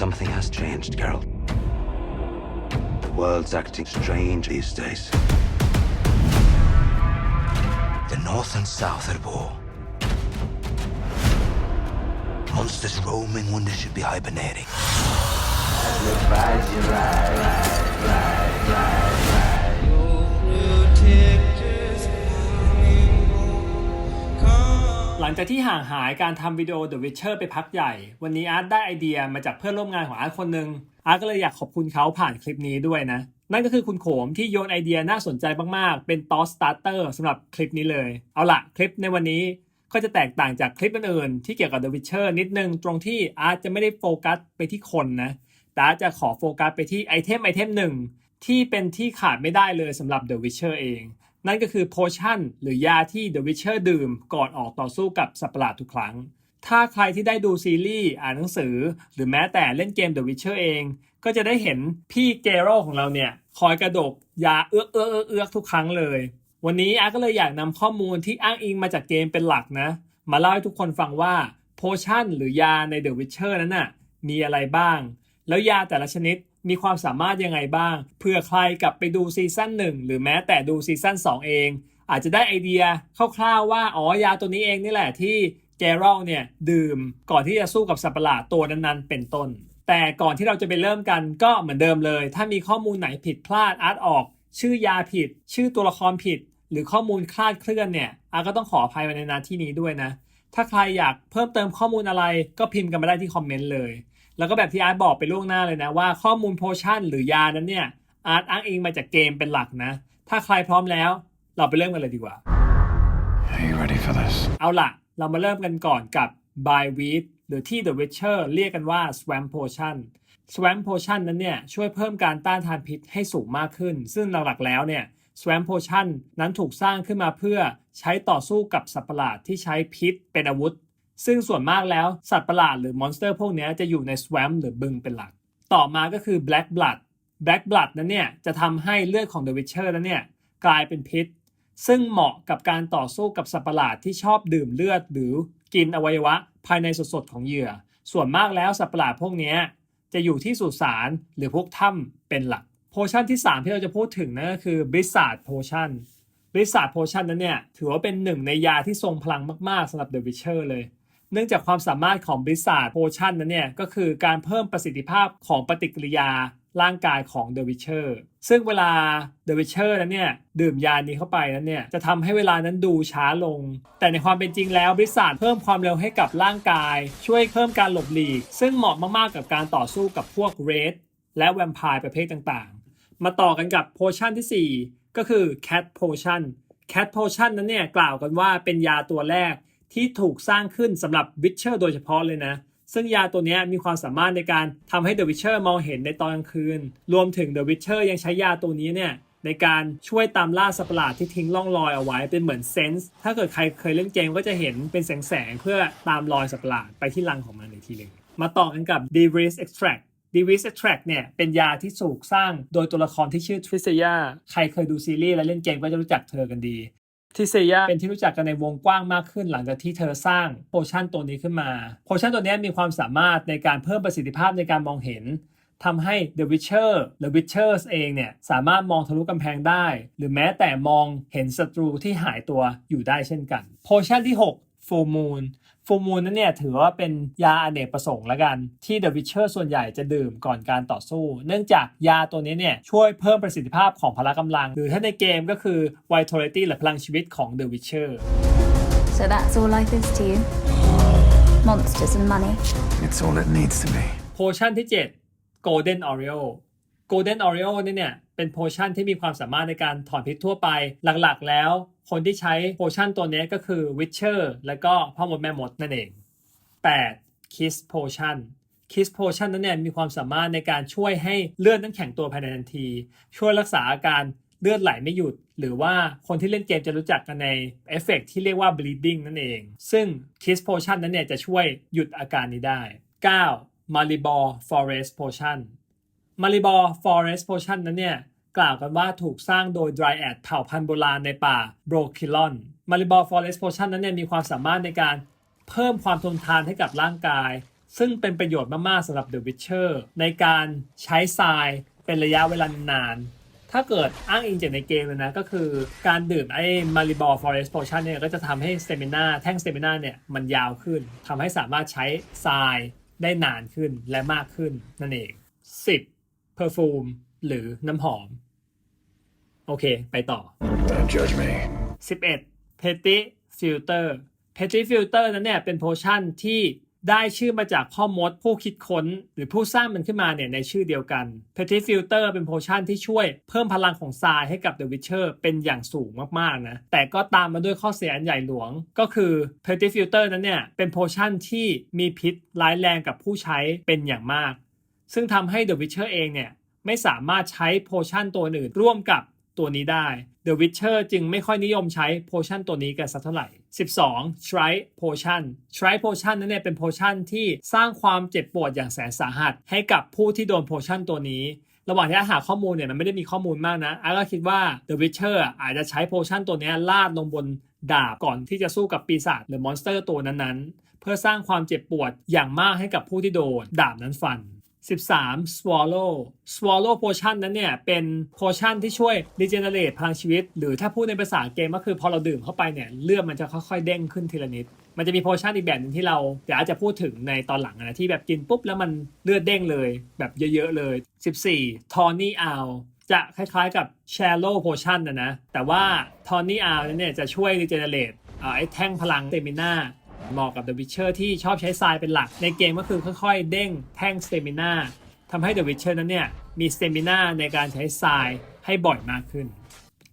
Something has changed, Geralt. The world's acting strange these days. The North and South at war. Monsters roaming when they should be hibernating. งจากที่ห่างหายการทำวิดีโอ The Witcher ไปพักใหญ่ วันนี้อาร์ตได้ไอเดียมาจากเพื่อนร่วมงานของอาร์ตคนหนึ่งอาร์ตก็เลยอยากขอบคุณเขาผ่านคลิปนี้ด้วยนะ นั่นก็คือคุณโขมที่โยนไอเดียน่าสนใจมากๆ เป็นตอสตาร์เตอร์สำหรับคลิปนี้เลย เอาล่ะคลิปในวันนี้ก็จะแตกต่างจากคลิปอื่นๆที่เกี่ยวกับ The Witcher นิดนึงตรงที่อาร์ตจะไม่ได้โฟกัสไปที่คนนะแต่อาร์ตจะขอโฟกัสไปที่ไอเทมไอเทมหนึ่งที่เป็นที่ขาดไม่ได้เลยสำหรับ The Witcher เอง นั่นก็คือโพชั่นหรือยาที่ The Witcher ดื่มก่อนออกต่อสู้กับสัตว์ประหลาดทุกครั้ง ถ้าใครที่ได้ดูซีรีส์อ่านหนังสือ หรือแม้แต่เล่นเกม The Witcher เอง ก็จะได้เห็นพี่เกโรของเราเนี่ย คอยกระดกยาเอื้อเอื้อเอื้อเอื้อทุกครั้งเลย วันนี้อาก็เลยอยากนำข้อมูลที่อ้างอิงมาจากเกมเป็นหลักนะ มาเล่าให้ทุกคนฟังว่าโพชั่นหรือยาใน The Witcher นั้นน่ะมีอะไรบ้าง แล้วยาแต่ละชนิด มีความสามารถยังไงบ้างเพื่อใครกลับไปดูซีซั่น1 หรือแม้แต่ดูซีซั่น2 เอง อาจจะได้ไอเดียคร่าวๆว่าอ๋อยาตัวนี้เองนี่แหละที่แกรอลเนี่ยดื่มก่อนที่จะสู้กับสัตว์ประหลาดตัวนั้นๆ เป็นต้น แต่ก่อนที่เราจะไปเริ่มกันก็เหมือนเดิมเลย ถ้ามีข้อมูลไหนผิดพลาดอาร์ตออก ชื่อยาผิด ชื่อตัวละครผิด หรือข้อมูลคลาดเคลื่อนเนี่ยอาร์ก็ต้องขออภัยไว้ในหนาที่นี้ด้วยนะ ถ้าใครอยากเพิ่มเติมข้อมูลอะไรก็พิมพ์กันมาได้ที่คอมเมนต์เลย แล้วก็แบบที่อาร์ตบอกไปล่วงหน้าเลยนะว่าข้อมูลโพชั่นหรือยานั้นเนี่ยอาร์ตอ้างอิงมาจากเกมเป็นหลักนะ ถ้าใครพร้อมแล้ว เราไปเริ่มกันเลยดีกว่า Are you ready for this? เอาล่ะ เรามาเริ่มกันก่อนกับ by weed หรือที่ The Witcher เรียกกันว่า swamp potion swamp potion นั้นเนี่ยช่วยเพิ่มการต้านทานพิษให้สูงมากขึ้น ซึ่งหลักๆแล้วเนี่ย swamp potion นั้นถูกสร้างขึ้นมาเพื่อใช้ต่อสู้กับสัตว์ประหลาดที่ใช้พิษเป็นอาวุธ ซึ่งส่วนมากแล้วสัตว์ประหลาดหรือมอนสเตอร์พวกนี้จะอยู่ใน swamp หรือบึงเป็นหลัก ต่อมาก็คือ black blood black blood นั้นเนี่ยจะทำให้เลือดของ The Witcher นั้นเนี่ยกลายเป็นพิษ ซึ่งเหมาะกับการต่อสู้กับสัตว์ประหลาดที่ชอบดื่มเลือด หรือกินอวัยวะภายในสดๆของเหยื่อ ส่วนมากแล้วสัตว์ประหลาดพวกนี้จะอยู่ที่สุสานหรือพวกถ้ำเป็นหลักโพชั่นที่ 3 ที่เราจะพูดถึงนั่นก็คือ Blizzard Potion Blizzard Potion นั้นเนี่ยถือว่าเป็นหนึ่งในยาที่ทรงพลังมากๆสำหรับ The Witcher เลย เนื่องจากความสามารถของ Blizzard Potion นั้นเนี่ยก็คือการเพิ่มประสิทธิภาพของปฏิกิริยาร่างกายของ The Witcher ซึ่งเวลา The Witcher นั้นเนี่ยดื่มยานี้เข้าไปนั้นเนี่ยจะทำให้เวลานั้นดูช้าลง แต่ในความเป็นจริงแล้ว Blizzard เพิ่มความเร็วให้กับร่างกาย ช่วยเพิ่มการหลบหลีก ซึ่งเหมาะมากๆกับการต่อสู้กับพวก Raid และแวมไพร์ประเภทต่างๆ มาต่อกันกับโพชั่นที่ 4 ก็คือ Cat Potion Cat Potion นั้นเนี่ยกล่าวกันว่าเป็นยาตัวแรก ที่ถูกสร้างขึ้นสำหรับ Witcher โดยเฉพาะเลยนะ ซึ่งยาตัวนี้มีความสามารถในการทำให้ The Witcher มองเห็นในตอนกลางคืน รวมถึง The Witcher ยังใช้ยาตัวนี้เนี่ยในการช่วยตามล่าสัตว์ประหลาดที่ทิ้งร่องรอยเอาไว้เป็นเหมือนเซนส์ถ้าเกิดใครเคยเล่นเกมก็จะเห็นเป็นแสงๆเพื่อตามรอยสัตว์ประหลาดไปที่รังของมันอีกทีหนึ่งมาต่อกันกับ d e v r i s Extract d e v r i s Extract เนี่ยเป็นยาที่ถูกสร้างโดยตัวละครที่ชื่อทริเซีย ใครเคยดูซีรีส์และเล่นเกมก็จะรู้จักเธอกันดี ทิเซยาเป็นที่รู้จักกันในวงกว้างมากขึ้นหลังจากที่เธอสร้างโพชั่นตัวนี้ขึ้นมาโพชั่นตัวนี้มีความสามารถในการเพิ่มประสิทธิภาพในการมองเห็นทำให้ The Witcher the Witchers เองเนี่ยสามารถมองทะลุกำแพงได้ หรือแม้แต่มองเห็นศัตรูที่หายตัวอยู่ได้เช่นกัน โพชั่นที่ 6 Full Moon Full Moon นั้นเนี่ยถือว่าเป็นยาอเนกประสงค์ละกัน ที่ The Witcher ส่วนใหญ่จะดื่มก่อนการต่อสู้ เนื่องจากยาตัวนี้เนี่ยช่วยเพิ่มประสิทธิภาพของพละกำลัง หรือถ้าในเกมก็คือ Vitality หรือพลังชีวิตของ The Witcher So that's all life is to you? Monsters and money. It's all it needs to be. โพชั่นที่ 7 Golden Oreo Golden Oreo นี่เนี่ยเป็นโพชั่นที่มีความสามารถในการถอนพิษทั่วไปหลักๆแล้ว คนที่ใช้โพชั่นตัวนี้ก็คือ Witcher แล้วก็พ่อมดแม่มดนั่นเอง 8. Kiss Potion Kiss Potion นั้นเนี่ยมีความสามารถในการช่วยให้เลือดนั้นแข็งตัวภายในทันที ช่วยรักษาอาการเลือดไหลไม่หยุด หรือว่าคนที่เล่นเกมจะรู้จักกันในเอฟเฟกต์ที่เรียกว่า bleeding นั่นเอง ซึ่ง Kiss Potion นั้นเนี่ยจะช่วยหยุดอาการนี้ได้ 9. m a r i b o r Forest Potion m a r i b o r Forest Potion นั้นเนี่ย กล่าวกันว่าถูกสร้างโดย Dryad เผ่าพันธุ์โบราณในป่า b r o k i l o n m a r i b o r Forest Potion นั้นเนี่ยมีความสามารถในการเพิ่มความทนทานให้กับร่างกาย ซึ่งเป็นประโยชน์มาก ๆสำหรับ The Witcher ในการใช้ทรายเป็นระยะเวลานาน ถ้าเกิดอ้างอิงจากในเกมเลยนะ ก็คือการดื่มไอ้ Maribor Forest Potion เนี่ยก็จะทำให้สเตมินาแท่งสเตมินาเนี่ยมันยาวขึ้นทำให้สามารถใช้ทรายได้นานขึ้นและมากขึ้นนั่นเอง 10 Perfume หรือน้ำหอม โอเค ไปต่อ Don't judge me. 11 Petty Filter Petty Filter นั้นเนี่ยเป็นโพชั่นที่ได้ชื่อมาจากพ่อมดผู้คิดค้น หรือผู้สร้างมันขึ้นมาเนี่ยในชื่อเดียวกัน Petty Filter เป็นโพชั่นที่ช่วยเพิ่มพลังของทรายให้กับ The Witcher เป็นอย่างสูงมากๆนะ แต่ก็ตามมาด้วยข้อเสียอันใหญ่หลวง ก็คือ Petty Filter นั้นเนี่ยเป็นโพชั่นที่มีพิษร้ายแรงกับผู้ใช้เป็นอย่างมาก ซึ่งทำให้ The Witcher เองเนี่ย ไม่สามารถใช้โพชั่นตัวอื่นร่วมกับตัวนี้ได้ The Witcher จึงไม่ค่อยนิยมใช้โพชั่นตัวนี้กันสักเท่าไหร่ 12 t r i Potion t r i Potion นั้นเนี่ยเป็นโพชั่นที่สร้างความเจ็บปวดอย่างแสนสาหัส ให้กับผู้ที่โดนโพชั่นตัวนี้ ระหว่างที่อาหาข้อมูลเนี่ยมันไม่ได้มีข้อมูลมากนะอาก็คิดว่า The Witcher อะอาจจะใช้โพชั่นตัวนี้ลาดลงบนดาบก่อนที่จะสู้กับปีศาจหรือมอนสเตอร์ตัวนั้นๆ เพื่อสร้างความเจ็บปวดอย่างมากให้กับผู้ที่โดนดาบนั้นฟัน 13 swallow swallow potion นั้นเนี่ย เป็น potion ที่ช่วย regenerate พลังชีวิต หรือถ้าพูดในภาษาเกมก็คือพอเราดื่มเข้าไปเนี่ย เลือดมันจะค่อยๆเด้งขึ้นทีละนิด มันจะมี potion อีกแบบหนึ่งที่เราเดี๋ยวอาจจะพูดถึงในตอนหลังนะ ที่แบบกินปุ๊บแล้วมันเลือดเด้งเลย แบบเยอะๆเลย 14 tawny owl จะคล้ายๆกับ shallow potion นะนะ แต่ว่า tawny owl นั้นเนี่ยจะช่วย regenerate อ่าไอ้แท่งพลัง stamina เหมาะกับ The Witcher ที่ชอบใช้ทรายเป็นหลัก ในเกมก็คือค่อยๆ เด้งแท่ง Stamina ทำให้ The Witcher นั้นเนี่ยมี Stamina ในการใช้ทรายให้บ่อยมากขึ้น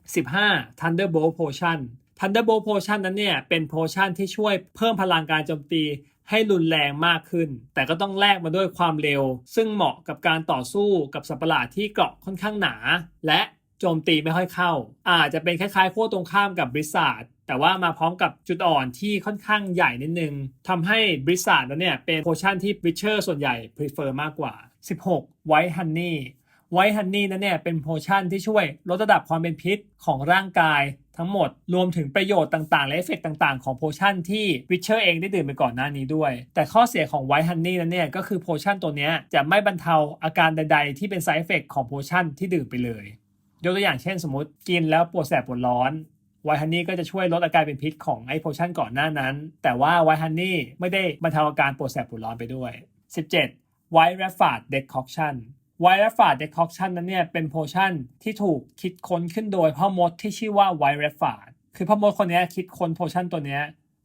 15 Thunderbolt Potion Thunderbolt Potion นั้นเนี่ยเป็นโพชั่นที่ช่วยเพิ่มพลังการโจมตีให้รุนแรงมากขึ้น แต่ก็ต้องแลกมาด้วยความเร็ว ซึ่งเหมาะกับการต่อสู้กับสัตว์ประหลาดที่เกราะค่อนข้างหนา และโจมตีไม่ค่อยเข้า อาจจะเป็นคล้ายๆขั้วตรงข้ามกับบริษัท แต่ว่ามาพร้อมกับจุดอ่อนที่ค่อนข้างใหญ่นิดนึงทำให้บริษัทนั้นเนี่ยเป็นโพชั่นที่วิเชอร์ส่วนใหญ่ prefer มากกว่า 16 White Honey White Honey นั้นเนี่ยเป็นโพชั่นที่ช่วยลดระดับความเป็นพิษของร่างกายทั้งหมด รวมถึงประโยชน์ต่างๆ และเอฟเฟกต่างๆ ของโพชั่นที่วิเชอร์เองได้ดื่มไปก่อนหน้านี้ด้วย แต่ข้อเสียของ White Honey นั้นเนี่ยก็คือโพชั่นตัวนี้จะไม่บรรเทาอาการใด ๆ ที่เป็น side effect ของโพชั่นที่ดื่มไปเลย ยกตัวอย่างเช่นสมมติกินแล้วปวดแสบปวดร้อน ไวท์ฮันนี่ก็จะช่วยลดอาการเป็นพิษของไอโพชั่นก่อนหน้านั้น แต่ว่าไวท์ฮันนี่ไม่ได้บรรเทาอาการปวดแสบปวดร้อนไปด้วย 17 White r a f f a r d Decoction White r a f f a r d Decoction นั้นเนี่ยเป็นโพชั่นที่ถูกคิดค้นขึ้นโดยพ่อมดที่ชื่อว่า White r a f f a r d คือพ่อมดคนนี้คิดค้นโพชั่นตัวนี้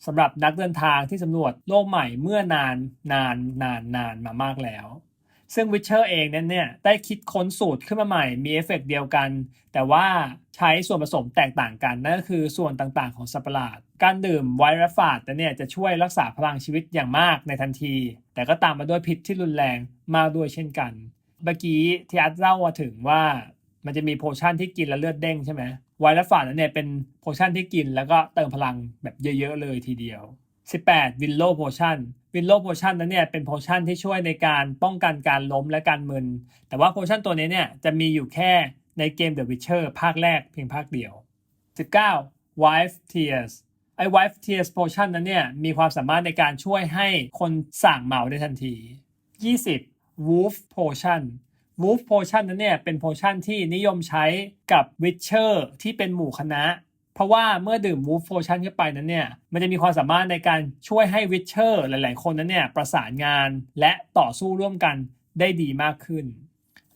สำหรับนักเดินทางที่สำรวจโลกใหม่เมื่อนานนานนานนานมามากแล้ว ซึ่ง Witcher เองนั้นเนี่ยได้คิดค้นสูตรขึ้นมาใหม่ มีเอฟเฟกต์เดียวกัน แต่ว่าใช้ส่วนผสมแตกต่างกัน นั่นก็คือส่วนต่างๆของสัปะหลาด การดื่มไวรัสฟาดเนี่ยจะช่วยรักษาพลังชีวิตอย่างมากในทันที แต่ก็ตามมาด้วยพิษที่รุนแรงมากด้วยเช่นกัน เมื่อกี้ที่อาร์ตเล่ามาถึงว่ามันจะมีโพชั่นที่กินแล้วเลือดเด้งใช่ไหมไวรัสฟาดเนี่ยเป็นโพชั่นที่กินแล้วก็เติมพลังแบบเยอะๆเลยทีเดียว 18 Willow Potion Willow Potion นั้ วินโลโพชั่นนั้นเนี่ยเป็นโพชั่นที่ช่วยในการป้องกันการล้มและการมึน แต่ว่าโพชั่นตัวนี้เนี่ยจะมีอยู่แค่ในเกม The Witcher ภาคแรกเพียงภาคเดียว 19 Wife Tears ไอ้ Wife Tears Potion นั้นเนี่ยมีความสามารถในการช่วยให้คนสั่งเมาได้ทันที 20 Wolf Potion Wolf Potion นั้นเนี่ยเป็นโพชั่นที่นิยมใช้กับ Witcher ที่เป็นหมู่คณะ เพราะว่าเมื่อดื่ม Wolf Potion เข้าไปนั้นเนี่ย มันจะมีความสามารถในการช่วยให้วิชเชอร์หลาย ๆ คนนั้นเนี่ยประสานงานและต่อสู้ร่วมกันได้ดีมากขึ้น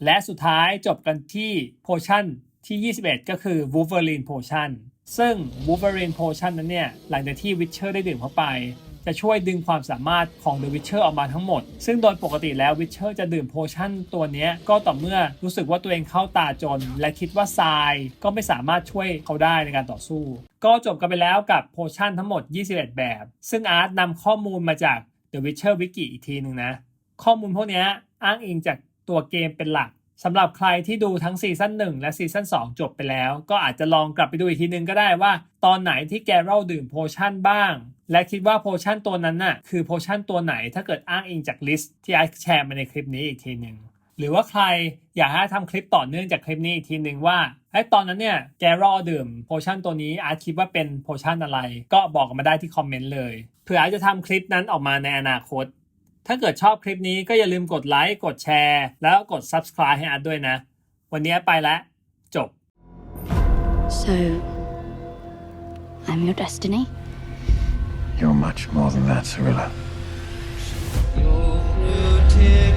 และสุดท้ายจบกันที่โพชั่นที่ 21 ก็คือ Wolverine Potion ซึ่ง Wolverine Potion นั้นเนี่ย หลังจากที่วิชเชอร์ได้ดื่มเข้าไป จะช่วยดึงความสามารถของ The Witcher ออกมาทั้งหมด ซึ่งโดยปกติแล้ว Witcher จะดื่มโพชั่นตัวนี้ก็ต่อเมื่อรู้สึกว่าตัวเองเข้าตาจน และคิดว่าทรายก็ไม่สามารถช่วยเขาได้ในการต่อสู้ ก็จบกันไปแล้วกับโพชั่นทั้งหมด 21 แบบ ซึ่งอาร์ตนำข้อมูลมาจาก The Witcher Wiki อีกทีหนึ่งนะ ข้อมูลพวกนี้อ้างอิงจากตัวเกมเป็นหลัก สำหรับใครที่ดูทั้งซีซั่น1 และซีซั่น2 จบไปแล้ว ก็อาจจะลองกลับไปดูอีกทีนึงก็ได้ว่า ตอนไหนที่แกเล่าดื่มโพชั่นบ้าง และคิดว่าโพชั่นตัวนั้นน่ะคือโพชั่นตัวไหนถ้าเกิดอ้างอิงจากลิสต์ที่ไอซ์แชร์มาในคลิปนี้อีกทีหนึ่งหรือว่าใครอยากให้ทำคลิปต่อเนื่องจากคลิปนี้อีกทีหนึ่งว่าไอ้ตอนนั้นเนี่ยแกรอดื่มโพชั่นตัวนี้อาร์ตคิดว่าเป็นโพชั่นอะไร ก็บอกกันมาได้ที่คอมเมนต์เลยเผื่ออาร์จะทำคลิปนั้นออกมาในอนาคต ถ้าเกิดชอบคลิปนี้ก็อย่าลืมกดไลค์กดแชร์ แล้วกด subscribe ให้อาร์ตด้วยนะ วันนี้ไปแล้วจบ So I'm your destiny You're much more than that, Cirilla. Your blue tears.